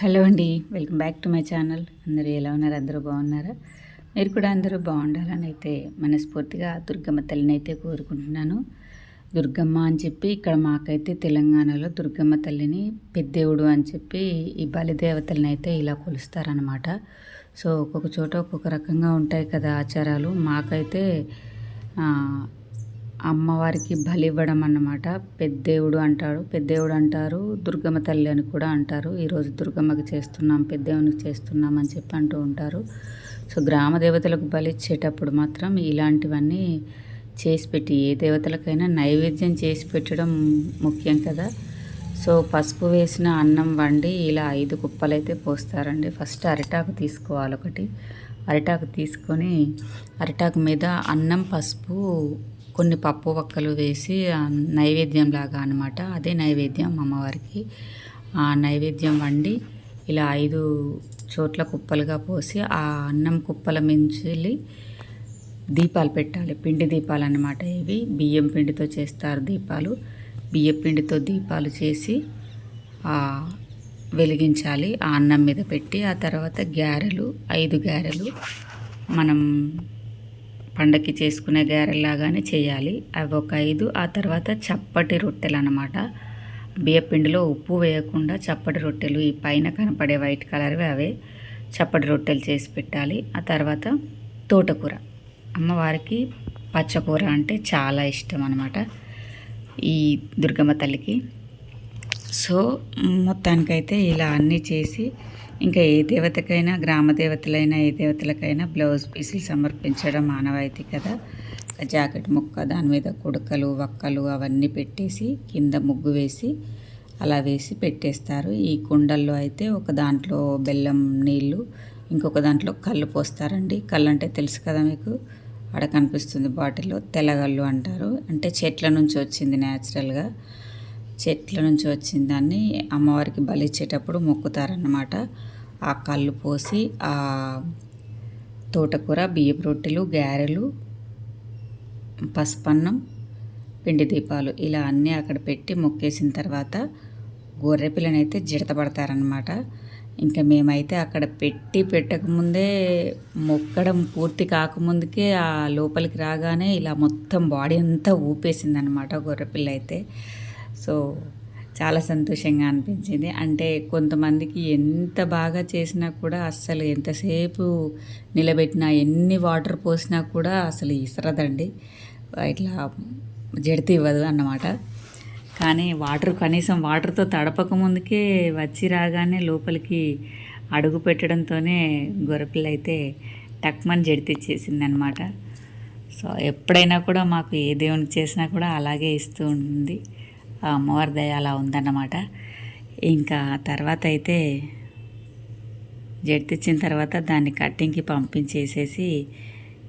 Hello అండి welcome back to my channel. అందరూ ఎలా ఉన్నారు? అందరూ బాగున్నారా? మీరు కూడా అందరూ బాగుండాలని అయితే మనస్ఫూర్తిగా దుర్గమ్మ తల్లిని అయితే కోరుకుంటున్నాను. దుర్గమ్మ అని చెప్పి ఇక్కడ మాకైతే తెలంగాణలో దుర్గమ్మ తల్లిని పెద్దేవుడు అని చెప్పి ఈ బలిదేవతలను అయితే ఇలా కొలుస్తారనమాట సో ఒక్కొక్క చోట ఒక్కొక్క రకంగా ఉంటాయి కదా ఆచారాలు. మాకైతే అమ్మవారికి బలి ఇవ్వడం అన్నమాట పెద్దేవుడు అంటాడు పెద్దేవుడు అంటారు దుర్గమ్మ తల్లి అని కూడా అంటారు. ఈరోజు దుర్గమ్మకి చేస్తున్నాం పెద్దేవునికి చేస్తున్నాం అని చెప్పి అంటూ ఉంటారు. సో గ్రామ దేవతలకు బలి ఇచ్చేటప్పుడు మాత్రం ఇలాంటివన్నీ చేసి పెట్టి ఏ దేవతలకైనా నైవేద్యం చేసి పెట్టడం ముఖ్యం కదా. సో పసుపు వేసిన అన్నం వండి ఇలా ఐదు కుప్పలైతే పోస్తారండి. ఫస్ట్ అరిటాకు తీసుకోవాలి ఒకటి. అరిటాకు తీసుకొని అరిటాకు మీద అన్నం పసుపు కొన్ని పప్పు వక్కలు వేసి నైవేద్యం లాగా అనమాట అదే నైవేద్యం అమ్మవారికి. ఆ నైవేద్యం వండి ఇలా ఐదు చోట్ల కుప్పలుగా పోసి ఆ అన్నం కుప్పల మించి దీపాలు పెట్టాలి. పిండి దీపాలు అన్నమాట ఇవి. బియ్యం పిండితో చేస్తారు దీపాలు. బియ్యం పిండితో దీపాలు చేసి వెలిగించాలి. ఆ అన్నం మీద పెట్టి ఆ తర్వాత గ్యారెలు ఐదు గ్యారెలు మనం పండక్కి చేసుకునే గారెల్లాగానే చేయాలి. అవి ఒక ఐదు ఆ తర్వాత చప్పటి రొట్టెలు అనమాట బియ్యపిండిలో ఉప్పు వేయకుండా చప్పటి రొట్టెలు ఈ పైన కనపడే వైట్ కలర్వి అవే చప్పటి రొట్టెలు చేసి పెట్టాలి. ఆ తర్వాత తోటకూర. అమ్మవారికి పచ్చకూర అంటే చాలా ఇష్టం అనమాట ఈ దుర్గమ్మ తల్లికి. సో మొత్తానికైతే ఇలా అన్నీ చేసి ఇంకా ఏ దేవతకైనా గ్రామ దేవతలైనా ఏ దేవతలకైనా బ్లౌజ్ పీసులు సమర్పించడం ఆనవాయితీ కదా. జాకెట్ ముక్క దాని మీద కుడకలు వక్కలు అవన్నీ పెట్టేసి కింద ముగ్గు వేసి అలా వేసి పెట్టేస్తారు. ఈ కుండల్లో అయితే ఒక దాంట్లో బెల్లం నీళ్ళు ఇంకొక దాంట్లో కళ్ళు పోస్తారండి. కళ్ళు అంటే తెలుసు కదా మీకు? అక్కడ కనిపిస్తుంది బాటిల్లో తెల్లగల్లు అంటారు. అంటే చెట్ల నుంచి వచ్చింది న్యాచురల్గా. చెట్ల నుంచి వచ్చిన దాన్ని అమ్మవారికి బలిచ్చేటప్పుడు మొక్కుతారన్నమాట. ఆ కళ్ళు పోసి ఆ తోటకూర బియ్యపు రొట్టెలు గారెలు పసుపన్నం పిండి దీపాలు ఇలా అన్నీ అక్కడ పెట్టి మొక్కేసిన తర్వాత గొర్రె పిల్లనైతే జిడతపడతారనమాట ఇంకా మేమైతే అక్కడ పెట్టి పెట్టకముందే మొక్కడం పూర్తి కాకముందుకే ఆ లోపలికి రాగానే ఇలా మొత్తం బాడీ అంతా ఊపేసిందనమాట గొర్రెపిల్ల అయితే సో చాలా సంతోషంగా అనిపించింది. అంటే కొంతమందికి ఎంత బాగా చేసినా కూడా అస్సలు ఎంతసేపు నిలబెట్టినా ఎన్ని వాటర్ పోసినా కూడా అసలు ఇసరదండి. ఇట్లా జడితే ఇవ్వదు అన్నమాట. కానీ వాటర్ కనీసం వాటర్తో తడపక ముందుకే వచ్చి రాగానే లోపలికి అడుగు పెట్టడంతోనే గొర్రెపిల్ల అయితే టక్మని జడితిచ్చేసింది అనమాట సో ఎప్పుడైనా కూడా మాకు ఏ దేవునికి చేసినా కూడా అలాగే ఇస్తూ ఉంటుంది. అమ్మవారి దయ అలా ఉందన్నమాట. ఇంకా తర్వాత అయితే జడ్తిచ్చిన తర్వాత దాన్ని కట్టింగ్కి పంపించేసేసి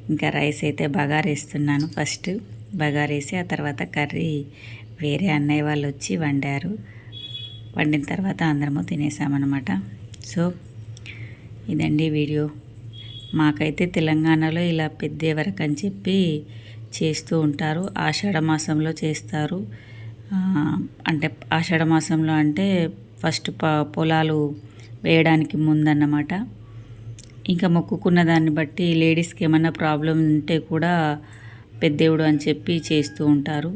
ఇంకా రైస్ అయితే బగారేస్తున్నాను. ఫస్ట్ బగారేసి ఆ తర్వాత కర్రీ. వేరే అన్నయ్య వాళ్ళు వచ్చి వండారు. వండిన తర్వాత అందరము తినేసామన్నమాట. సో ఇదండి వీడియో. మాకైతే తెలంగాణలో ఇలా పెద్దేవరకు అని చెప్పి చేస్తూ ఉంటారు. ఆషాఢ మాసంలో చేస్తారు. అంటే ఆషాఢ మాసంలో అంటే ఫస్ట్ ప పొలాలు వేయడానికి ముందన్నమాట. ఇంకా మొక్కుకున్న దాన్ని బట్టి లేడీస్కి ఏమన్నా ప్రాబ్లం ఉంటే కూడా పెద్దేవుడు అని చెప్పి చేస్తూ ఉంటారు.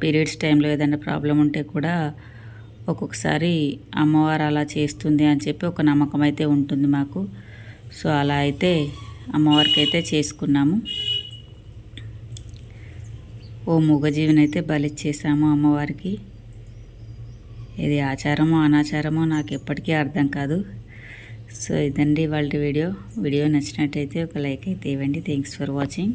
పీరియడ్స్ టైంలో ఏదైనా ప్రాబ్లం ఉంటే కూడా ఒక్కొక్కసారి అమ్మవారు అలా చేస్తుంది అని చెప్పి ఒక నమ్మకం అయితే ఉంటుంది మాకు. సో అలా అయితే అమ్మవారికి అయితే చేసుకున్నాము. ఓ మూగజీవినైతే బలిచ్చేసాము అమ్మవారికి. ఇది ఆచారమో అనాచారమో నాకు ఎప్పటికీ అర్థం కాదు. సో ఇదండి వాళ్ళ వీడియో. వీడియో నచ్చినట్టయితే ఒక లైక్ అయితే ఇవ్వండి. Thanks for watching